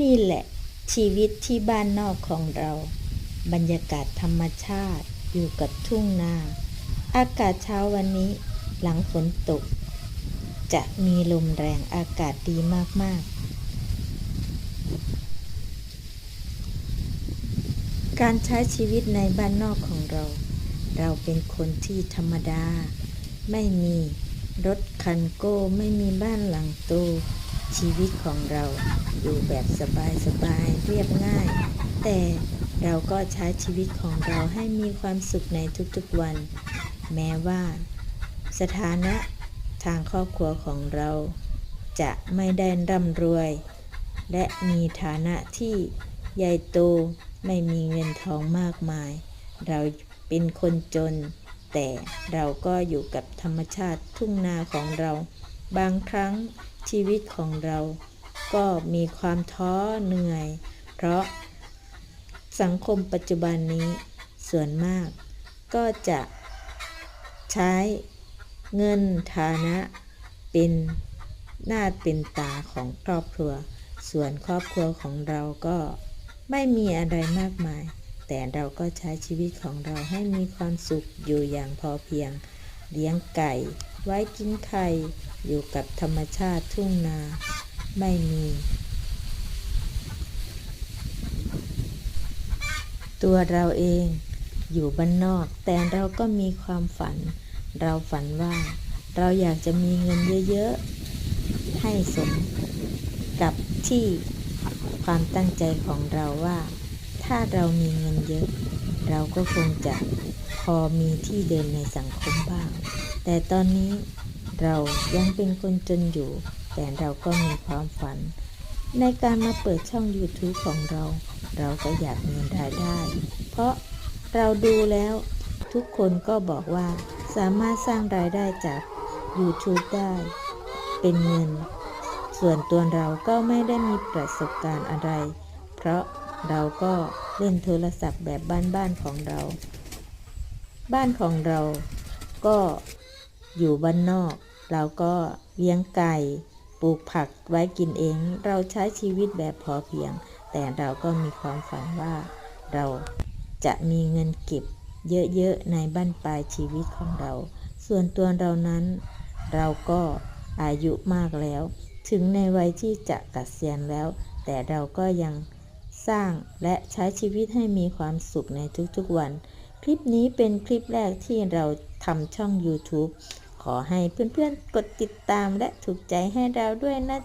นี่แหละ ชีวิตที่บ้านนอกของเรา บรรยากาศธรรมชาติอยู่กับทุ่งนา อากาศเช้าวันนี้ หลังฝนตก จะมีลมแรงอากาศดีมาก ๆ การใช้ชีวิตในบ้านนอกของเรา เราเป็นคนที่ธรรมดา ไม่มีรถคันโก้ไม่มีบ้านหลังโต ชีวิตของเราอยู่แบบสบายๆเรียบง่าย แต่เราก็ใช้ชีวิตของเราให้มีความสุขในทุกๆวัน แม้ว่า สถานะทางครอบครัวของเรา จะไม่ได้ร่ำรวย และมีฐานะที่ใหญ่โตไม่มีเงินทองมากมาย เราเป็นคนจน แต่เราก็อยู่กับธรรมชาติทุ่งนาของเรา บางครั้ง ชีวิตของเราก็มีความท้อเหนื่อย เพราะสังคมปัจจุบันนี้ส่วนมากก็จะใช้เงินฐานะเป็นหน้าเป็นตาของครอบครัว ส่วนครอบครัวของเราก็ไม่มีอะไรมากมาย แต่เราก็ใช้ชีวิตของเราให้มีความสุขอยู่อย่างพอเพียง เลี้ยงไก่ ไว้กินไข่อยู่กับธรรมชาติทุ่งนา ไม่มี ตัวเราเองอยู่บ้านนอก แต่เราก็มีความฝัน เราฝันว่า เราอยากจะมีเงินเยอะๆ ให้สมกับที่ความตั้งใจของเราว่า ถ้าเรามีเงินเยอะ เราก็คงจะพอมีที่เดินในสังคมบ้าง แต่ตอนนี้เรายังเป็นคนจนอยู่ แต่เราก็มีความฝัน ในการมาเปิดช่อง YouTube ของเรา เราก็อยากมีรายได้ เพราะเราดูแล้วทุกคนก็บอกว่าสามารถสร้างรายได้จาก YouTube ได้ เป็นเงิน ส่วนตัวเราก็ไม่ได้มีประสบการณ์อะไร เพราะเราก็ เล่นโทรศัพท์แบบบ้านๆของเรา บ้านของเราก็อยู่บ้านนอก เราก็เลี้ยงไก่ปลูกผักไว้กินเอง เราใช้ชีวิตแบบพอเพียง แต่เราก็มีความฝันว่า เราจะมีเงินเก็บเยอะๆในบ้านปลายชีวิตของเรา ส่วนตัวเรานั้น เราก็อายุมากแล้ว ถึงในวัยที่จะกะเกษียณแล้ว แต่เราก็ยัง สร้างและใช้ชีวิตให้มีความสุขในทุกๆวัน คลิปนี้เป็นคลิปแรกที่เราทำช่อง YouTube ขอให้เพื่อนๆกดติดตามและถูกใจให้เราด้วยนะ